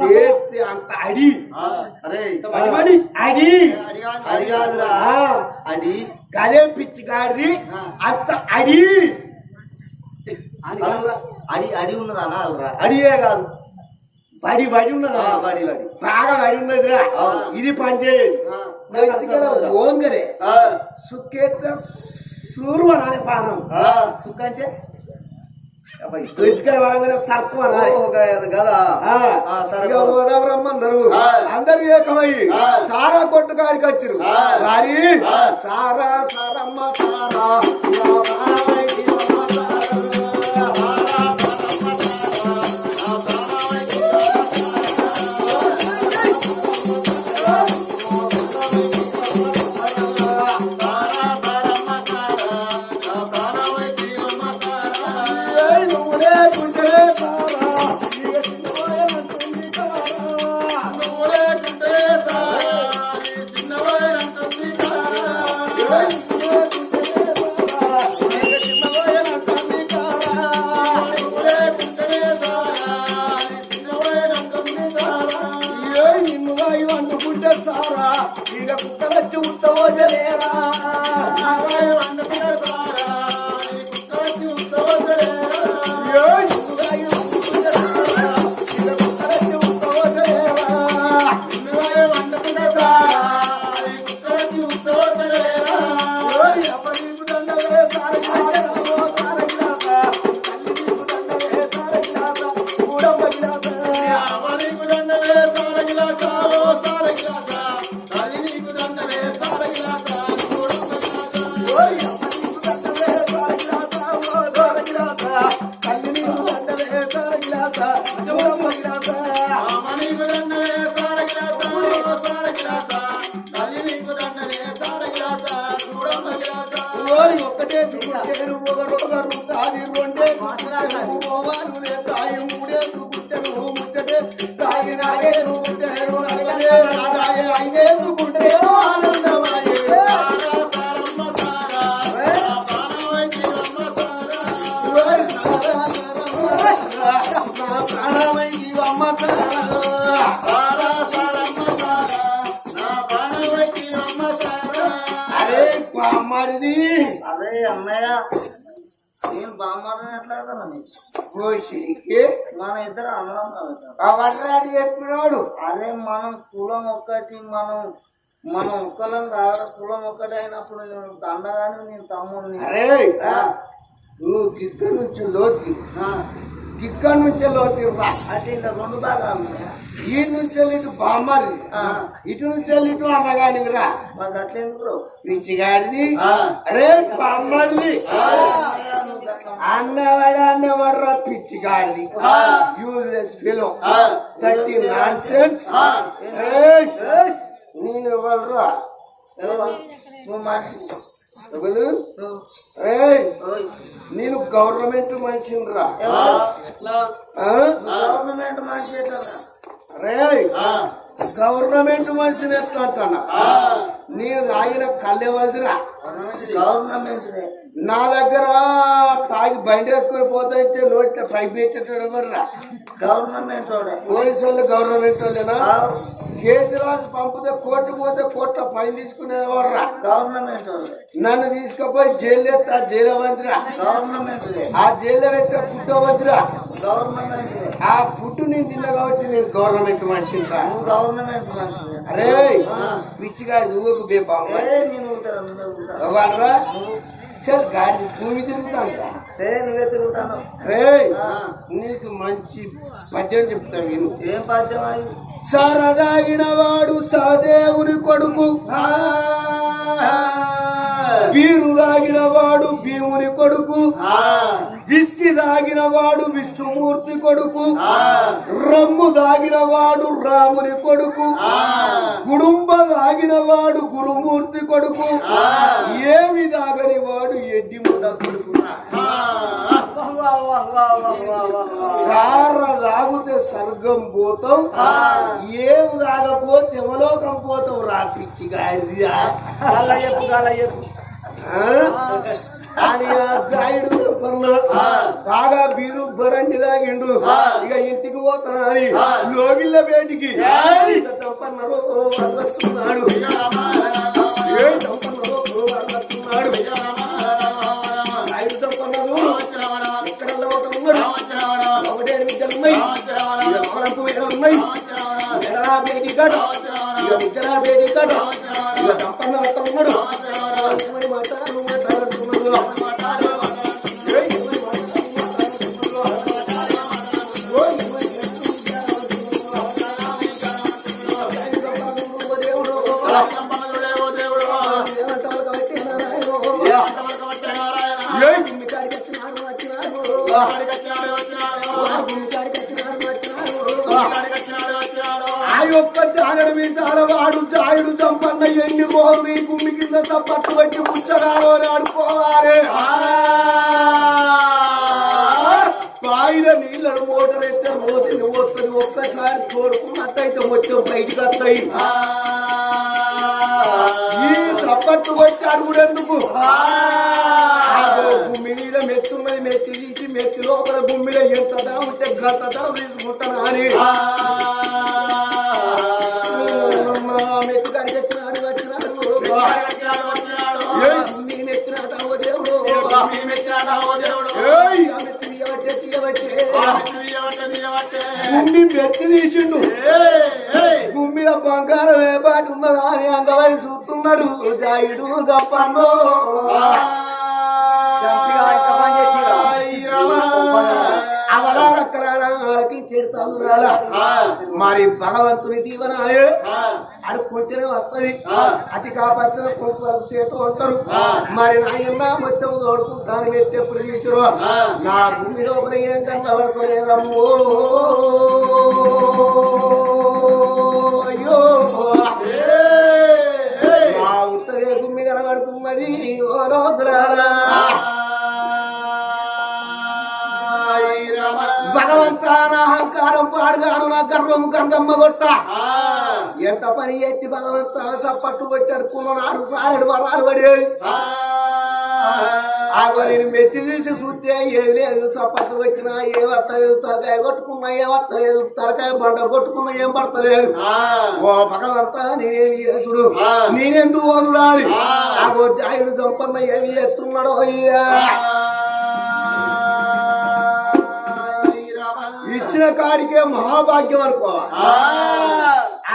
చేతి అంత అడి. అడి. అది కాదురా. అది గదే పిచ్చి గాడిది అంత అడి. అడి అడి ఉన్నదా అల్రా అడియే కాదు. బడి బడి ఆ, ఉన్నదా బడి బడి. బాగా బడి ఉన్నదిరా. ఇది పనిచేయదు. ఓంగరే. సుఖేత సూర్వ నాని పానం ఆ, సుఖంచే రమ్మన్నారు. అందరు. ఏకమయ్యి. సారా కొట్టు కాడికి వచ్చారు. సారా సారమ్మ సారా. పామరిది అరే అన్నయ్య నేను బామ్మని ఎట్లా అవుతాను నీకు? పోషికి మన ఇద్దరు అన్నం అవుతాం అవన్నీ చెప్పినోడు. అరే మనం కులం ఒక్కటి మనం మనం ఒక్కలం కాదు కులం ఒక్కటి అయినప్పుడు నేను దండగాని నేను తమ్ముడిని. అరే నువ్వు గిక్క నుంచి లోతి గిక్క నుంచి రా అంటే ఇంకా రెండు భాగాలు. ఈ నుంచి ఇటు బామ్మది. ఇటు నుంచి ఇటు అన్నగాని రా మాకు అట్లా ఎందుకు బ్రో? పిచ్చిగాడిది. అరే బామ్మది అన్నవాడు అన్నవాడు రా పిచ్చిగాడిది. Useless fellow. Dirty nonsense. నేను ఎవరు? నువ్వు మనిషి నేను గవర్నమెంట్ మనిషిని రా? గవర్నమెంట్ మనిషి ఆ, గవర్నమెంట్ మనిషిని ఎట్లా అంటానా. నేను తాగిన కళ్ళే వదిరా గవర్నమెంట్ నా దగ్గర తాగి బండి వేసుకొని పోతాయితే నోట్లో పైపు పెట్టేటాడు ఎవర్రా? గవర్నమెంట్ పోలీసు వాళ్ళు గవర్నమెంట్ వాళ్ళేనా? కేసు రాసి పంపితే కోర్టు పోతే కోర్టులో పైన తీసుకునేది ఎవర్రా? గవర్నమెంట్ నన్ను తీసుకుపోయి జైలు ఎత్తే ఆ జైలు వదిరా గవర్నమెంట్ ఆ జైల్లో పెట్టే ఫుడ్ వదిరా? గవర్నమెంట్ ఆ ఫుడ్ నేను తిన్నా కాబట్టి నేను గవర్నమెంట్ మనిషిని రా. నువ్వు గవర్నమెంట్ మనిషి అరే పిచ్చిగాడి ఊరు బేపాము ఏ నేను ఉంటాను నువ్వే ఉంటాను వాళ్ళరా సార్ గాడి భూమి తిరుగుతాంట ఏ నువ్వే తిరుగుతాను. రే నీకు మంచి పద్యం చెప్తా విను. ఏం పద్యం అది? సరదాగిన వాడు సదేవుని కొడుకు. వీరు దాగిన వాడు భీముని కొడుకు. విస్కి దాగిన వాడు విష్ణుమూర్తి కొడుకు. రమ్ము దాగిన వాడు రాముని కొడుకు. కుటుంబ దాగిన వాడు గురుమూర్తి కొడుకు. ఏమి దాగని వాడు ఎడ్డి ముడ కొడుకు. సార తాగితే స్వర్గం పోతాం. ఏమి తాగపోతే యమలోకం పోతాం. రా పిచ్చి గాడిదా. గల్ల చెప్పు గల్ల చెప్పు ఆ? అని ఆ. జాయుడు. బాగా బీరు బరండి తాగిండు ఇక ఇంటికి పోతాను అని లోగిళ్ళ ఇక చంపన్నాడు, వస్తున్నాడు వస్తున్నాడు బేటి కట్ ఇక విద్యరా బేటి కట్ ఇక చంపన్న వస్తా ఆ యొక్క జాగడ మీసాల వాడు జాయుడు చంపన్న ఎన్ని మోహం ఈ భూమి కింద తప్పట్టు పట్టి ముచ్చగాలో ఆడుకోవాలి బాయిల నీళ్ళను మోటార్ అయితే మోతిని వస్తుంది ఒక్కసారి కోరుకున్నట్టయితే వచ్చాం బయటకు వస్తాయి తప్పట్టు కొట్టి అడుగుడెందుకు భూమి మీద మెత్తున్నది మెత్తి తీసి మెత్తి లోపల భూమిలో ఎంత ధర ఉంటే గత ధర తీసుకుంటాను అని. మెత్తు కడిగెత్తినాడు వచ్చినాడు. ఏయ్, నీ మెత్తినాడు ఓ దేవుడు. ఏయ్, ఆ మెత్తి తీయబట్టే, తీయబట్టే. గుమ్మి మెత్తి తీసిండు. చేసిరా? మరి భగవంతుని దీవనాయే అడుక్కుంటేనే వస్తుంది. అతి కాపత్ర కొంపలకు చేత ఉంటారు. మరి నాయన మొత్తం తోడుకుంటాను ఎప్పుడు తీసురు నా భూమి లోపల ఏం కనబడతలేదమ్మో. అయ్యో పని ఎత్తి భగవంతాన చప్పట్టు కొట్టి అనుకున్నాడు సారెడు వరాలు పడి ఆగో నేను మెత్తి తీసి చూస్తే ఏమి లేదు చప్పట్టు కొట్టినా ఏ వస్తలేదు తలకాయ కొట్టుకున్నా ఏ వస్తలేదు తలకాయ బండ కొట్టుకున్నా ఏం పడతలేదు. ఓ భగవంతా నేనేమి చేసుడు? నేనెందుకు పోనుడాలి ఆగో జాయుడు చంపన్న ఏమి చేస్తున్నాడో అయ్యా. ఇచ్చిన కాడికే మహాభాగ్యం అనుకో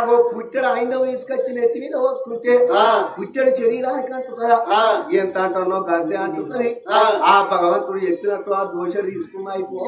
ఆగో పుట్టెడు ఐదవ తీసుకొచ్చి నెత్తి మీద పోసుకుంటే పుట్టెడు శరీరానికి అంటుతుందా ఎంత అంటున్నో గద్దె అంటున్నది. ఆ. భగవంతుడు చెప్పినట్టు ఆ దోష తీసుకున్నా అయిపో.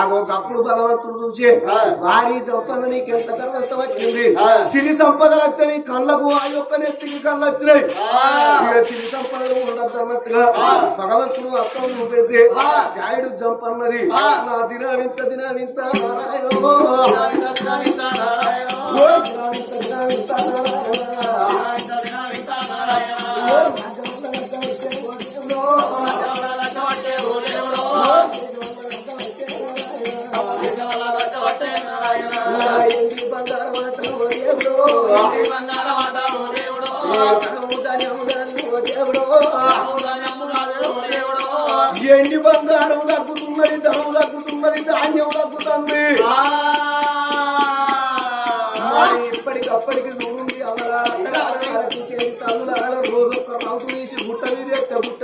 ఆగో అప్పుడు భగవంతుడు చూసే భారీ సంపద నీకు ఎంత కర్మస్తం వచ్చింది సిరి సంపద వస్తే నీ కళ్ళకు ఆ యొక్క నెత్తికి కళ్ళు వచ్చినాయి. సిరి సంపదలు ఉండద్దన్నట్టుగా భగవంతుడు అర్థం చూపెడితే జాయుడు జంపన్నది. నా దినావింత దినావింత నారాయణో. ఓ దినావింత నారాయణి. ఎండి బంగారం తగ్గుతున్నది ధనం తగ్గుతున్నది ధాన్యం తగ్గుతుంది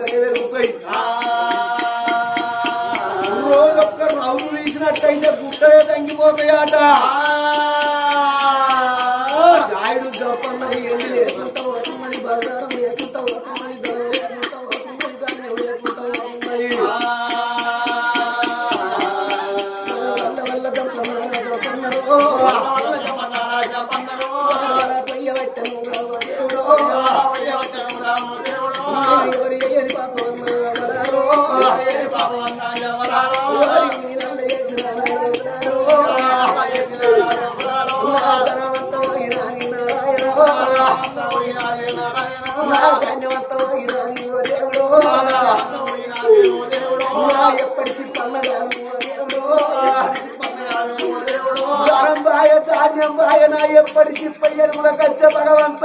ఎక్క గుట్ట పెరుగుతాయి రోజు ఒక్క రౌతు తీసినట్టయితే ఎప్పటి సిప్పయ్యను కూడా కచ్చ భగవంత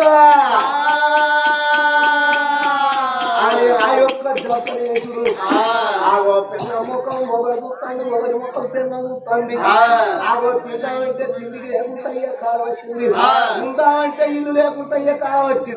ఆ యొక్క జపలేసుడు ఆ. ఆగో పిల్ల ముఖం మొగలు చూస్తాండి మొగలి ముఖం పిల్ల ఆగో తింటా అంటే తిండికి లేకుండా కావచ్చు ఉందా అంటే ఇల్లు లేకుండా కావచ్చు